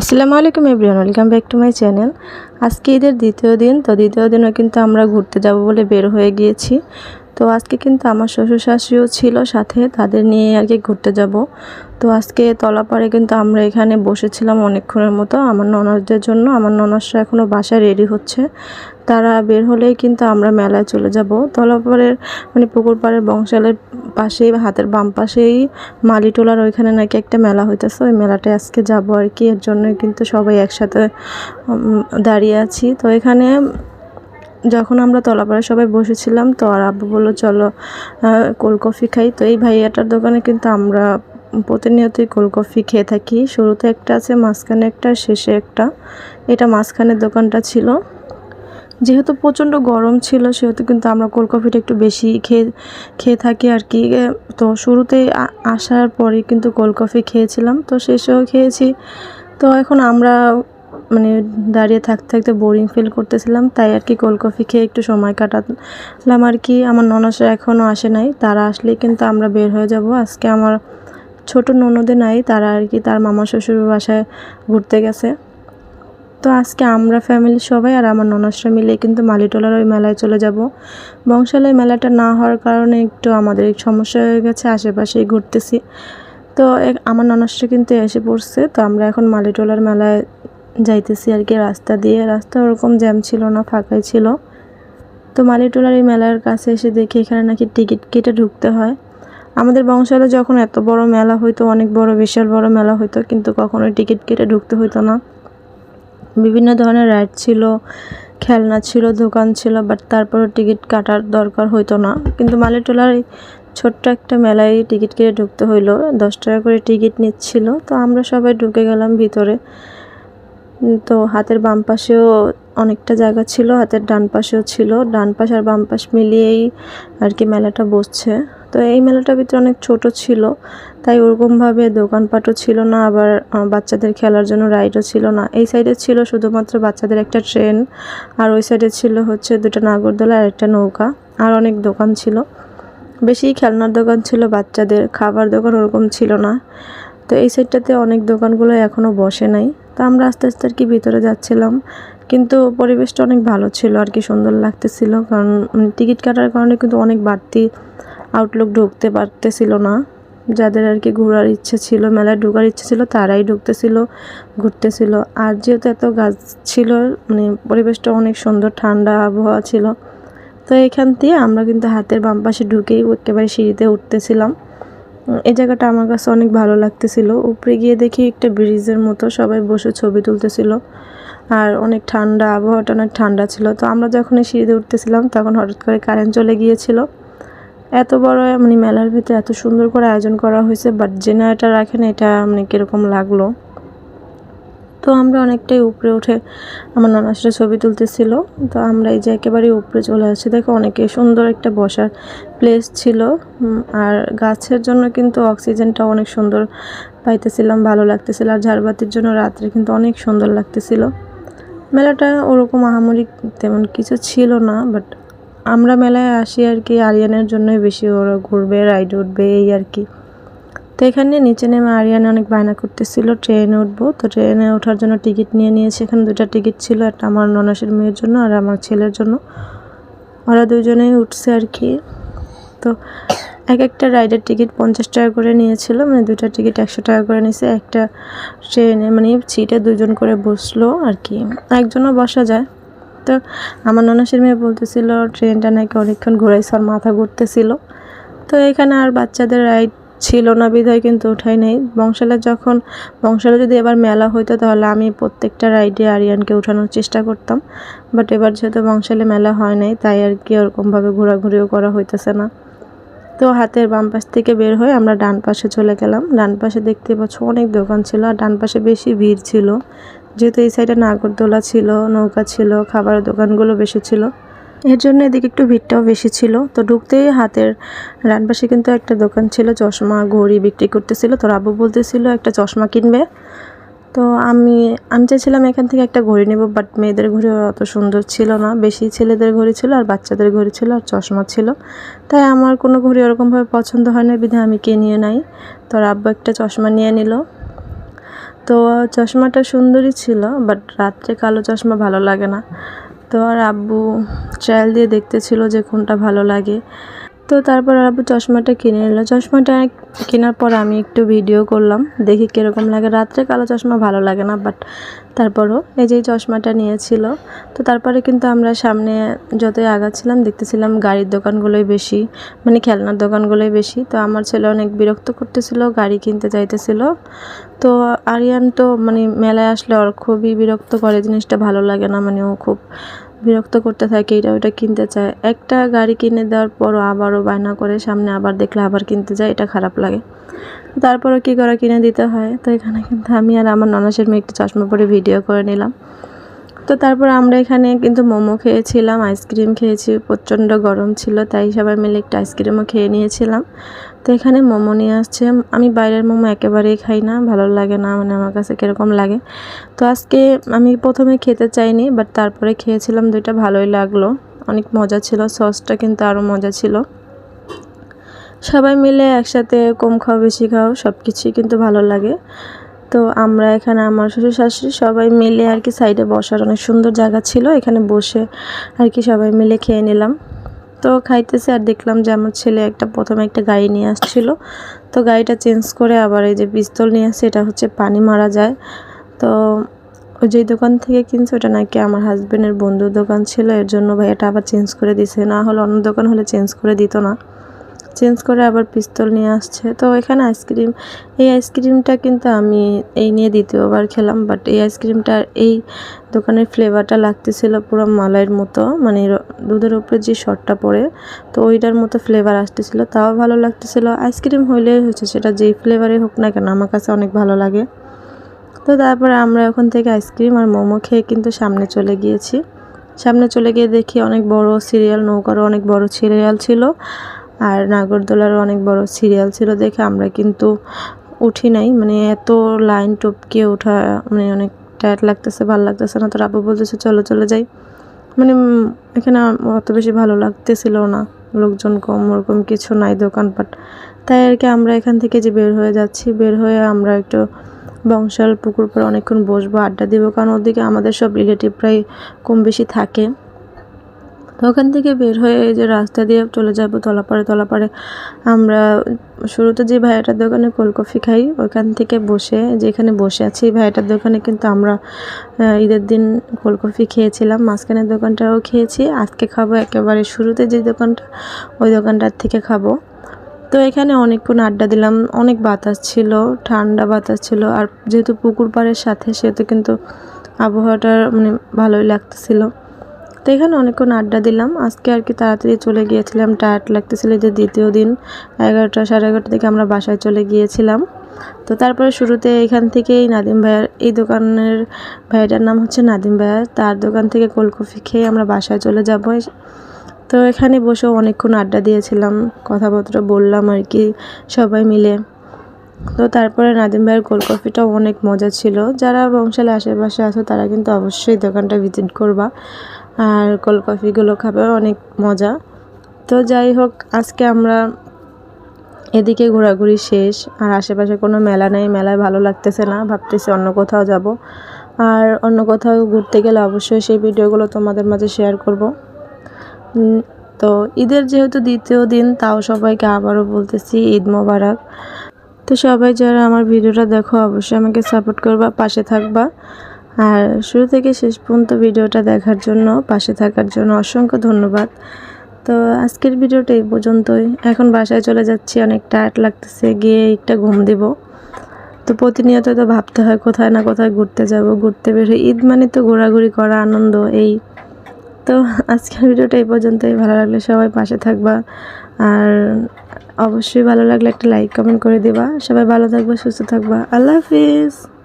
আসসালামু আলাইকুম everyone, welcome back to my channel. আজকে ঈদের দ্বিতীয় দিন, তো দ্বিতীয় দিনও কিন্তু আমরা ঘুরতে যাব বলে বের হয়ে গিয়েছি। তো আজকে কিন্তু আমার শ্বশুর শাশুড়িও ছিল সাথে, তাদের নিয়ে আর কি ঘুরতে যাব। তো আজকে তলাপাড়ে কিন্তু আমরা এখানে বসেছিলাম অনেকক্ষণের মতো। আমার ননসদের জন্য, আমার ননসরা এখনও বাসায় রেডি হচ্ছে। তারা বের হলেই কিন্তু আমরা মেলায় চলে যাব। তলাপাড়ের মানে পুকুর পাড়ের বংশালের পাশেই, হাতের বাম পাশেই মালিটোলার ওইখানে নাকি একটা মেলা হইতেছে। ওই মেলাটায় আজকে যাব আর কি। এর জন্যই কিন্তু সবাই একসাথে দাঁড়িয়ে আছি। তো এখানে যখন আমরা তলাপাড়ায় সবাই বসেছিলাম, তো আর আব্বু বলল, চলো কোল্ড কফি খাই। তো এই ভাইয়াটার দোকানে কিন্তু আমরা প্রতিনিয়তই কোল্ড কফি খেয়ে থাকি। শুরুতে একটা আছে, মাঝখানে একটা, শেষে একটা। এটা মাঝখানের দোকানটা ছিল। যেহেতু প্রচণ্ড গরম ছিল, সেহেতু কিন্তু আমরা কোল্ড কফিটা একটু বেশি খেয়ে খেয়ে থাকি আর কি। তো শুরুতেই আ- আসার পরে কিন্তু কোল্ড কফি খেয়েছিলাম। তো শেষেও খেয়েছি। তো এখন আমরা মানে দাঁড়িয়ে থাকতে থাকতে বোরিং ফিল করতেছিলাম, তাই আর কি কোল্ড কফি খেয়ে একটু সময় কাটালাম আর কি। আমার ননসরা এখনও আসে নাই, তারা আসলেই কিন্তু আমরা বের হয়ে যাব। আজকে আমার ছোট ননদে নাই, তারা আর কি তার মামা শ্বশুর বাসায় ঘুরতে গেছে। তো আজকে আমরা ফ্যামিলি সবাই আর আমার ননসরা মিলে কিন্তু মালিটোলার ওই মেলায় চলে যাব। বংশালের মেলাটা না হওয়ার কারণে একটু আমাদের সমস্যা হয়ে গেছে, আশেপাশেই ঘুরতেছি। তো আমার ননসরা কিন্তু এসে পড়ছে, তো আমরা এখন মালিটোলার মেলায় যাইতেছি আর কি রাস্তা দিয়ে। রাস্তা ওরকম জ্যাম ছিল না, ফাঁকাই ছিল। তো মালিটোলার এই মেলার কাছে এসে দেখি এখানে নাকি টিকিট কেটে ঢুকতে হয়। আমাদের বংশালে যখন এত বড় মেলা হইতো, অনেক বড়, বিশাল বড় মেলা হইতো, কিন্তু কখনোই টিকিট কেটে ঢুকতে হইতো না। বিভিন্ন ধরনের রাইড ছিল, খেলনা ছিল, দোকান ছিল বাট তারপরে টিকিট কাটার দরকার হইতো না। কিন্তু মালিটোলার ছোট্ট একটা মেলায় টিকিট কেটে ঢুকতে হইল। দশ টাকা করে টিকিট নিচ্ছিল, তো আমরা সবাই ঢুকে গেলাম ভিতরে। তো হাতের বাম পাশেও অনেকটা জায়গা ছিল, হাতের ডান পাশেও ছিল। ডান পাশ আর বাম পাশ মিলিয়েই আর কি মেলাটা বসছে। তো এই মেলাটার ভিতরে অনেক ছোট ছিল, তাই ওরকমভাবে দোকানপাটও ছিল না, আবার বাচ্চাদের খেলার জন্য রাইডও ছিল না। এই সাইডে ছিল শুধুমাত্র বাচ্চাদের একটা ট্রেন, আর ওই সাইডে ছিল হচ্ছে দুটো নাগরদোলা আর একটা নৌকা, আর অনেক দোকান ছিল। বেশি খেলনার দোকান ছিল বাচ্চাদের, খাবার দোকান ওরকম ছিল না। তো এই সাইডটাতে অনেক দোকানগুলো এখনও বসে নাই। তো আমরা আস্তে আস্তে আর কি ভিতরে যাচ্ছিলাম। কিন্তু পরিবেশটা অনেক ভালো ছিল আর কি, সুন্দর লাগতেছিল। কারণ টিকিট কাটার কারণে কিন্তু অনেক বাড়তি আউটলুক ঢুকতে পারতেছিল না। যাদের আর কি ঘোরার ইচ্ছে ছিল, মেলায় ঢোকার ইচ্ছে ছিল, তারাই ঢুকতেছিল, ঘুরতেছিল। আর যেহেতু এত গাছ ছিল মানে পরিবেশটা অনেক সুন্দর, ঠান্ডা আবহাওয়া ছিল। তো এখান দিয়ে আমরা কিন্তু হাতের বাম পাশে ঢুকেই একেবারে সিঁড়িতে উঠতেছিলাম। এই জায়গাটা আমার কাছে অনেক ভালো লাগতেছিল। উপরে গিয়ে দেখি একটা ব্রিজের মতো সবাই বসে ছবি তুলতেছিল। আর অনেক ঠান্ডা, আবহাওয়াটা অনেক ঠান্ডা ছিল। তো আমরা যখন এই সিঁড়িতে উঠতেছিলাম, তখন হঠাৎ করে কারেন্ট চলে গিয়েছিল। এত বড় মানে মেলার ভিতরে এত সুন্দর করে আয়োজন করা হয়েছে বাট জেনারেটার রাখেন, এটা মানে কীরকম লাগল? তো আমরা অনেকটাই উপরে উঠে আমার নানাসরা ছবি তুলতেছিল। তো আমরা এই যে একেবারে উপরে চলে আসছি। দেখো অনেকে সুন্দর একটা বসার প্লেস ছিল। আর গাছের জন্য কিন্তু অক্সিজেনটা অনেক সুন্দর পাইতেছিলাম, ভালো লাগতেছিল। আর ঝাড়বাতির জন্য রাত্রে কিন্তু অনেক সুন্দর লাগতেছিল। মেলাটা ওরকম আহামরি তেমন কিছু ছিল না বাট আমরা মেলায় আসি আর কি, আরিয়ানের জন্যই বেশি ওরা ঘুরবে রাইড উঠবে, এই আর কি। তো এখানে নিচে নেমে আরিয়ানে অনেক বায়না করতেছিল। ট্রেনে উঠবো। তো ট্রেনে ওঠার জন্য টিকিট নিয়ে নিয়েছে। এখানে দুটা টিকিট ছিল, একটা আমার ননাসের মেয়ের জন্য আর আমার ছেলের জন্য। ওরা দুজনেই উঠছে আর কি। তো এক একটা রাইডের টিকিট পঞ্চাশ টাকা করে নিয়েছিল। মানে দুটা টিকিট একশো টাকা করে নিয়েছে একটা ট্রেনে মানে সিটে দুজন করে বসল আর কি। একজনও বসা যায়। তো আমার ননাসের মেয়ে বলতেছিল, ট্রেনটা নাকি অনেকক্ষণ ঘুরাইছে আর মাথা ঘুরতেছিল। তো এখানে আর বাচ্চাদের রাইড ছিল না বিধায় কিন্তু ওঠাই নেই। বংশালে যখন, বংশালে যদি এবার মেলা হইতো তাহলে আমি প্রত্যেকটা রাইডে আরিয়ানকে উঠানোর চেষ্টা করতাম। বাট এবার যেহেতু বংশালে মেলা হয় নাই, তাই আর কি ওরকমভাবে ঘোরাঘুরিও করা হইতেছে না। তো হাতের বাম পাশ থেকে বের হয়ে আমরা ডান পাশে চলে গেলাম। ডান পাশে দেখতে পাচ্ছ অনেক দোকান ছিল, আর ডান পাশে বেশি ভিড় ছিল। যেহেতু এই সাইডে নাগরদোলা ছিল, নৌকা ছিল, খাবারের দোকানগুলো বেশি ছিল। এর জন্য এদিকে একটু ভিড়টাও বেশি ছিল। তো ঢুকতেই হাতের পাশে কিন্তু একটা দোকান ছিল, চশমা ঘড়ি বিক্রি করতেছিল। তো আব্বু বলতেছিল, একটা চশমা কিনবে? তো আমি আমি চাইছিলাম এখান থেকে একটা ঘড়ি নেব, বাট মেয়েদের ঘড়ি অত সুন্দর ছিল না। বেশি ছেলেদের ঘড়ি ছিল আর বাচ্চাদের ঘড়ি ছিল আর চশমা ছিল। তাই আমার কোনো ঘড়ি ওরকমভাবে পছন্দ হয় না বিধে আমি কিনিয়ে নাই। তো আব্বু একটা চশমা নিয়ে নিল। তো চশমাটা সুন্দরই ছিল, বাট রাত্রে কালো চশমা ভালো লাগে না। তো আর আব্বু ট্রায়াল দিয়ে দেখতেছিল যে কোনটা ভালো লাগে। তো তারপর আব্বু চশমাটা কিনে নিল। চশমাটা কেনার পর আমি একটু ভিডিও করলাম, দেখি কীরকম লাগে। রাত্রে কালো চশমা ভালো লাগে না বাট তারপরও এই যে চশমাটা নিয়েছিল। তো তারপরে কিন্তু আমরা সামনে যতই আগাচ্ছিলাম, দেখতেছিলাম গাড়ির দোকানগুলোই বেশি মানে খেলনার দোকানগুলোই বেশি। তো আমার ছেলে অনেক বিরক্ত করতেছিল, গাড়ি কিনতে চাইতেছিল। তো আরিয়ান তো মানে মেলায় আসলে ওর খুবই বিরক্ত করে, জিনিসটা ভালো লাগে না মানে ও খুব বিরক্ত করতে থাকে, এটা ওটা কিনতে চায়। একটা গাড়ি কিনে দেওয়ার পরও আবারও বায়না করে সামনে আবার দেখলে আবার কিনতে যায়, এটা খারাপ লাগে। তারপরও কী করা কিনে দিতে হয়? তো এখানে কিন্তু আমি আর আমার ননাসের মেয়ে একটু চশমা পরে ভিডিও করে নিলাম। তো তারপর আমরা এখানে কিন্তু মোমো খেয়েছিলাম, আইসক্রিম খেয়েছি, প্রচণ্ড গরম ছিল, তাই সবাই মিলে একটু আইসক্রিমও খেয়ে নিয়েছিলাম। তো এখানে মোমো নিয়ে আসছে। আমি বাইরের মোমো একেবারেই খাই না, ভালো লাগে না মানে আমার কাছে কীরকম লাগে। তো আজকে আমি প্রথমে খেতে চাইনি বাট তারপরে খেয়েছিলাম, দুইটা ভালোই লাগল। অনেক মজা ছিল, সসটা কিন্তু আরও মজা ছিল। সবাই মিলে একসাথে কম খাও, বেশি খাও সব কিছুই কিন্তু ভালো লাগে। তো আমরা এখানে আমার শ্বশুর শাশুড়ি সবাই মিলে আর কি সাইডে বসার অনেক সুন্দর জায়গা ছিল, এখানে বসে আর কি সবাই মিলে খেয়ে নিলাম। তো খাইতেছে আর দেখলাম যে আমার ছেলে একটা প্রথমে একটা গাড়ি নিয়ে আসছিল। তো গাড়িটা চেঞ্জ করে আবার এই যে পিস্তল নিয়ে আসছে এটা হচ্ছে পানি মারা যায়। তো ওই যেই দোকান থেকে কিনছে, ওটা নাকি আমার হাজব্যান্ডের বন্ধুর দোকান ছিল, এর জন্য ভাই এটা আবার চেঞ্জ করে দিছে। না হলে অন্য দোকান হলে চেঞ্জ করে দিত না। চেঞ্জ করে আবার পিস্তল নিয়ে আসছে। তো এখানে আইসক্রিম, এই আইসক্রিমটা কিন্তু আমি এই নিয়ে দ্বিতীয়বার খেলাম বাট এই আইসক্রিমটা এই দোকানের ফ্লেভারটা লাগতেছিল পুরো মালাইয়ের মতো মানে দুধের উপরে যে শটটা পড়ে, তো ওইটার মতো ফ্লেভার আসতেছিল। তাও ভালো লাগতেছিল। আইসক্রিম হইলেই হচ্ছে সেটা যেই ফ্লেভারে হোক না কেন, আমার কাছে অনেক ভালো লাগে। তো তারপরে আমরা ওখান থেকে আইসক্রিম আর মোমো খেয়ে কিন্তু সামনে চলে গিয়েছি। সামনে চলে গিয়ে দেখি অনেক বড় সিরিয়াল নৌকারও অনেক বড় সিরিয়াল ছিল। আর নাগরদোলার অনেক বড় সিরিয়াল ছিল দেখে আমরা কিন্তু উঠি নাই। মানে এত লাইন টপকে ওঠা মানে অনেক টায়ার্ড লাগতেছে, ভালো লাগতেছে না। তো আব্বু বলতেছে, চলো, চলে যাই। মানে এখানে অত বেশি ভালো লাগতেছিল না। লোকজন কম, ওরকম কিছু নাই দোকানপাট। তাই আর কি আমরা এখান থেকে যে বের হয়ে যাচ্ছি, বের হয়ে আমরা একটু বংশাল পুকুর পরে অনেকক্ষণ বসবো, আড্ডা দিব। কারণ ওদিকে আমাদের সব রিলেটিভরাই কম বেশি থাকে। তো ওখান থেকে বের হয়ে এই যে রাস্তা দিয়ে চলে যাব তলাপাড়ে তলাপাড়ে আমরা শুরুতে যে ভাইয়াটার দোকানে কোল্ড কফি খাই ওইখান থেকে বসে, যেখানে বসে আছি ভাইয়াটার দোকানে কিন্তু আমরা ঈদের দিন কোল্ড কফি খেয়েছিলাম। মাঝখানের দোকানটাও খেয়েছি। আজকে খাব একেবারে শুরুতে যে দোকানটা, ওই দোকানটার থেকে খাব। তো এখানে অনেকক্ষণ আড্ডা দিলাম। অনেক বাতাস ছিল, ঠান্ডা বাতাস ছিল। আর যেহেতু পুকুর পাড়ের সাথে, সেহেতু কিন্তু আবহাওয়াটা মানে ভালোই লাগতেছিল। তো এখানে অনেকক্ষণ আড্ডা দিলাম। আজকে আর কি তাড়াতাড়ি চলে গিয়েছিলাম। টায়ার্ড লাগতেছিল যে দ্বিতীয় দিন এগারোটা সাড়ে এগারোটা থেকে আমরা বাসায় চলে গিয়েছিলাম। তো তারপরে শুরুতে এখান থেকেই নাদিম ভাইয়ার, এই দোকানের ভাইয়াটার নাম হচ্ছে নাদিম ভাইয়ার তার দোকান থেকে কোল্ড কফি খেয়ে আমরা বাসায় চলে যাব। তো এখানে বসেও অনেকক্ষণ আড্ডা দিয়েছিলাম, কথাবার্তা বললাম আর কি সবাই মিলে। তো তারপরে নাদিম ভাইয়ের কোল্ড কফিটাও অনেক মজা ছিল। যারা বংশালে আশেপাশে আছো তারা কিন্তু অবশ্যই দোকানটা ভিজিট করবা। আর কোল্ড কফিগুলো খাবে, অনেক মজা। তো যাই হোক, আজকে আমরা এদিকে ঘোরাঘুরি শেষ, আর আশেপাশে কোনো মেলা নেই, মেলায় ভালো লাগতেছে না, ভাবতেছি অন্য কোথাও যাব। আর অন্য কোথাও ঘুরতে গেলে অবশ্যই সেই ভিডিওগুলো তোমাদের মাঝে শেয়ার করব। তো ঈদের যেহেতু দ্বিতীয় দিন, তাও সবাইকে আবারও বলতেছি ঈদ মোবারক। তো সবাই যারা আমার ভিডিওটা দেখো, অবশ্যই আমাকে সাপোর্ট করবা, পাশে থাকবা। আর শুরু থেকে শেষ পর্যন্ত ভিডিওটা দেখার জন্য, পাশে থাকার জন্য অসংখ্য ধন্যবাদ। তো আজকের ভিডিওটা এই পর্যন্তই। এখন বাসায় চলে যাচ্ছি অনেক টায়ার্ড লাগতেছে, গিয়ে একটা ঘুম দেব। তো প্রতিনিয়ত তো ভাবতে হয়, কোথায় না কোথায় ঘুরতে যাব, ঘুরতে বের ঈদ মানে তো ঘোরাঘুরি করা, আনন্দ, এই। তো আজকের ভিডিওটা এই পর্যন্তই। ভালো লাগলে সবাই পাশে থাকবা। আর অবশ্যই ভালো লাগলে একটা লাইক, কমেন্ট করে দিবা। সবাই ভালো থাকবা, সুস্থ থাকবা। আল্লাহ হাফিজ।